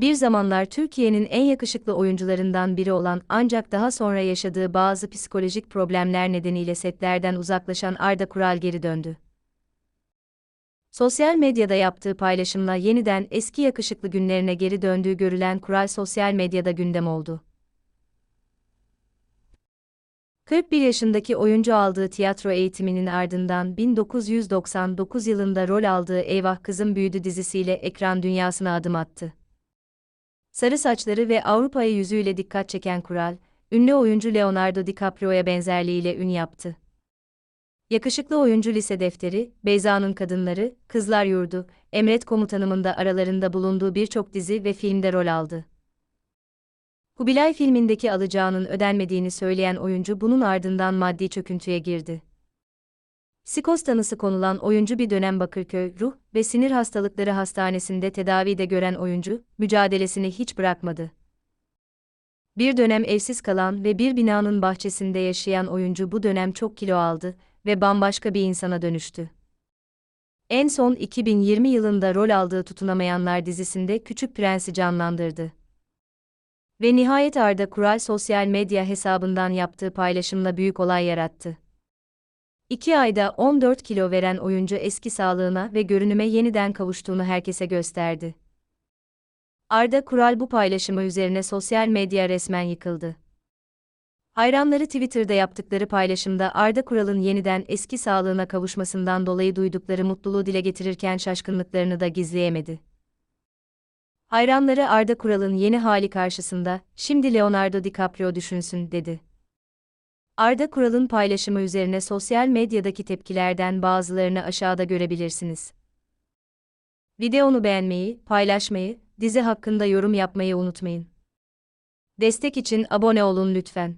Bir zamanlar Türkiye'nin en yakışıklı oyuncularından biri olan ancak daha sonra yaşadığı bazı psikolojik problemler nedeniyle setlerden uzaklaşan Arda Kural geri döndü. Sosyal medyada yaptığı paylaşımla yeniden eski yakışıklı günlerine geri döndüğü görülen Kural sosyal medyada gündem oldu. 41 yaşındaki oyuncu aldığı tiyatro eğitiminin ardından 1999 yılında rol aldığı Eyvah Kızım Büyüdü dizisiyle ekran dünyasına adım attı. Sarı saçları ve Avrupa'ya yüzüyle dikkat çeken Kural, ünlü oyuncu Leonardo DiCaprio'ya benzerliğiyle ün yaptı. Yakışıklı oyuncu lise defteri, Beyza'nın Kadınları, Kızlar Yurdu, Emret Komutanımın da aralarında bulunduğu birçok dizi ve filmde rol aldı. Kubilay filmindeki alacağının ödenmediğini söyleyen oyuncu bunun ardından maddi çöküntüye girdi. Psikoz tanısı konulan oyuncu bir dönem Bakırköy Ruh ve Sinir Hastalıkları Hastanesi'nde tedavide gören oyuncu, mücadelesini hiç bırakmadı. Bir dönem evsiz kalan ve bir binanın bahçesinde yaşayan oyuncu bu dönem çok kilo aldı ve bambaşka bir insana dönüştü. En son 2020 yılında rol aldığı Tutunamayanlar dizisinde Küçük Prens'i canlandırdı. Ve nihayet Arda Kural sosyal medya hesabından yaptığı paylaşımla büyük olay yarattı. İki ayda 14 kilo veren oyuncu eski sağlığına ve görünüme yeniden kavuştuğunu herkese gösterdi. Arda Kural bu paylaşımı üzerine sosyal medya resmen yıkıldı. Hayranları Twitter'da yaptıkları paylaşımda Arda Kural'ın yeniden eski sağlığına kavuşmasından dolayı duydukları mutluluğu dile getirirken şaşkınlıklarını da gizleyemedi. Hayranları Arda Kural'ın yeni hali karşısında, şimdi Leonardo DiCaprio düşünsün, dedi. Arda Kural'ın paylaşımı üzerine sosyal medyadaki tepkilerden bazılarını aşağıda görebilirsiniz. Videonu beğenmeyi, paylaşmayı, dizi hakkında yorum yapmayı unutmayın. Destek için abone olun lütfen.